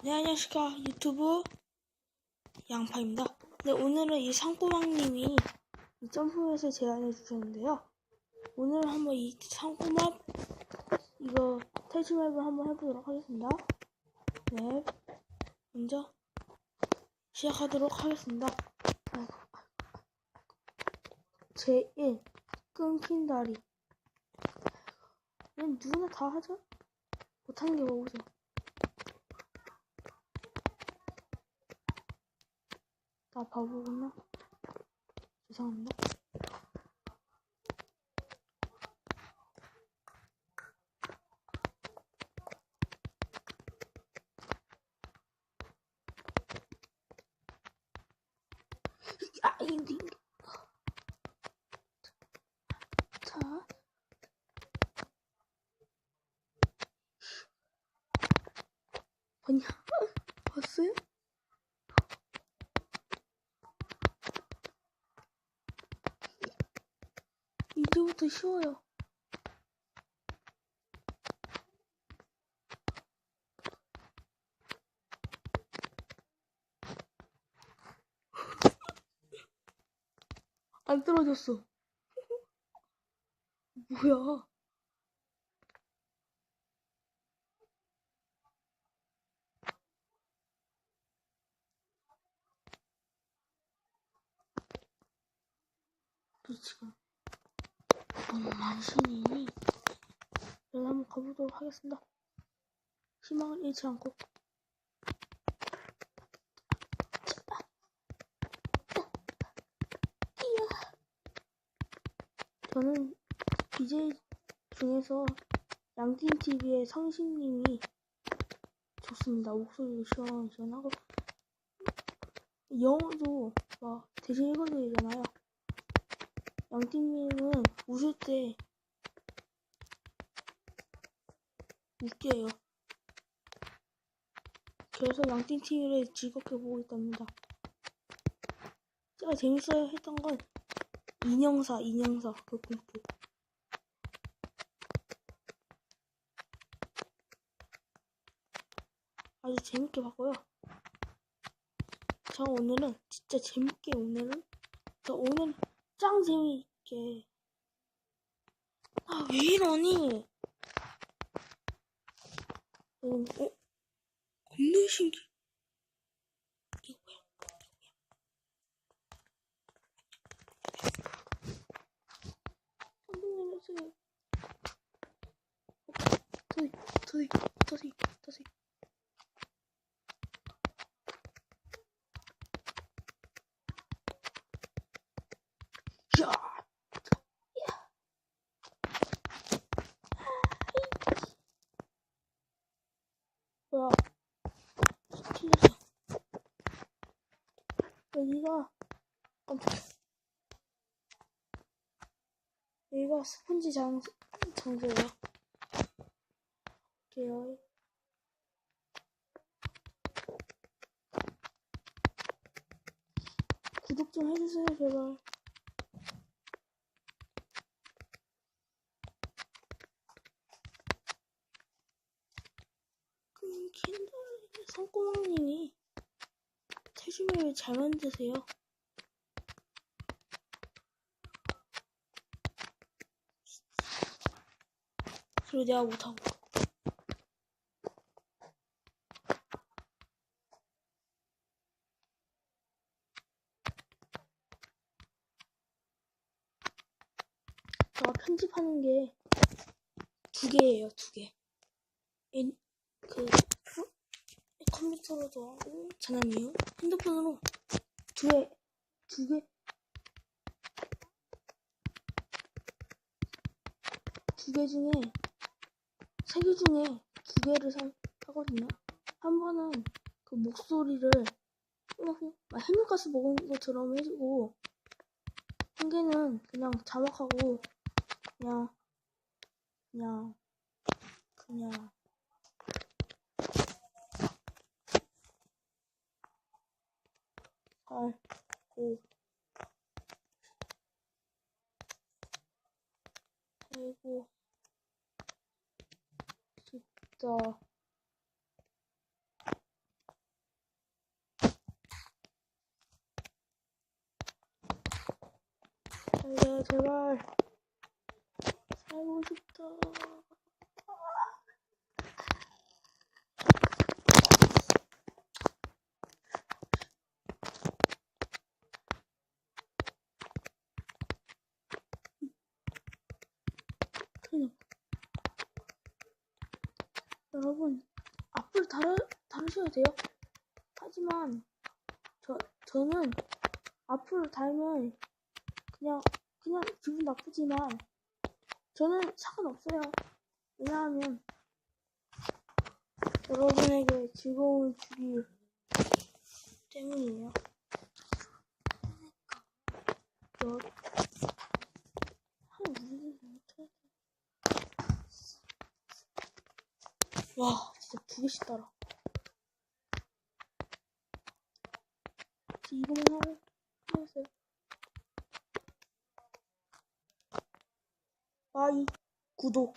네, 안녕하십니까. 유튜브 양파입니다. 네, 오늘은 이 상꼬막님이 이 점프맵을 제안해 주셨는데요. 오늘 한번 이 상꼬막 이거 탈출맵을 한번 해보도록 하겠습니다. 네, 먼저 시작하도록 하겠습니다. 아이고, 제1 끊긴 다리 누구나 다 하죠? 못하는 게 뭐죠? 나 바보구나. 죄송합니다. 아, 인디. 자. 봤냐? 봤어요? 이제부터 쉬워요. 안 떨어졌어. 뭐야? 너무 만신이니? 여기 한번 가보도록 하겠습니다. 희망을 잃지 않고. 저는 BJ 중에서 양팀TV의 성신님이 좋습니다. 목소리도 시원시원하고 영어도 막 대신 읽어드리잖아요. 양팀님은 웃을 때 웃겨요. 그래서 양팀TV를 즐겁게 보고 있답니다. 제가 재밌어요 했던 건 인형사, 인형사, 그 공포. 아주 재밌게 봤고요. 저 오늘은 진짜 재밌게 오늘은 저 오늘 짱 재미있게 아 왜 이러니? 어, 어? 겁나 신기. 이거 뭐야? 더디, 더디, 더디, 더디. 야! 여기가 깜짝이야. 여기가 스펀지 장, 장소예요. 볼게요. 구독 좀 해주세요, 제발. 끊긴다. 성꼬막님이 태주맵을 잘 만드세요. 그리고 내가 못하고. 제가 편집하는 게 두 개예요, 두 개. 인, 그, 어? 컴퓨터로도 하고, 장난이에요? 핸드폰으로 두 개, 두 개, 두 개 중에, 세 개 중에 두 개를 사, 하거든요. 한 번은 그 목소리를, 어, 막 해물가스 먹은 것처럼 해주고, 한 개는 그냥 자막하고, 그냥, 그냥, 그냥, 8, 9, 8구 진짜 아이 제발 살고 싶다 그냥 여러분 앞을 다루, 다루셔도 돼요 하지만 저, 저는 앞을 달면 그냥 그냥 기분 나쁘지만 저는 상관없어요. 왜냐하면 여러분에게 즐거움을 주기 때문이에요. 여, 한 무슨 와 진짜 두 개씩 따라. 이거만 하고 하겠어요. 아이 구독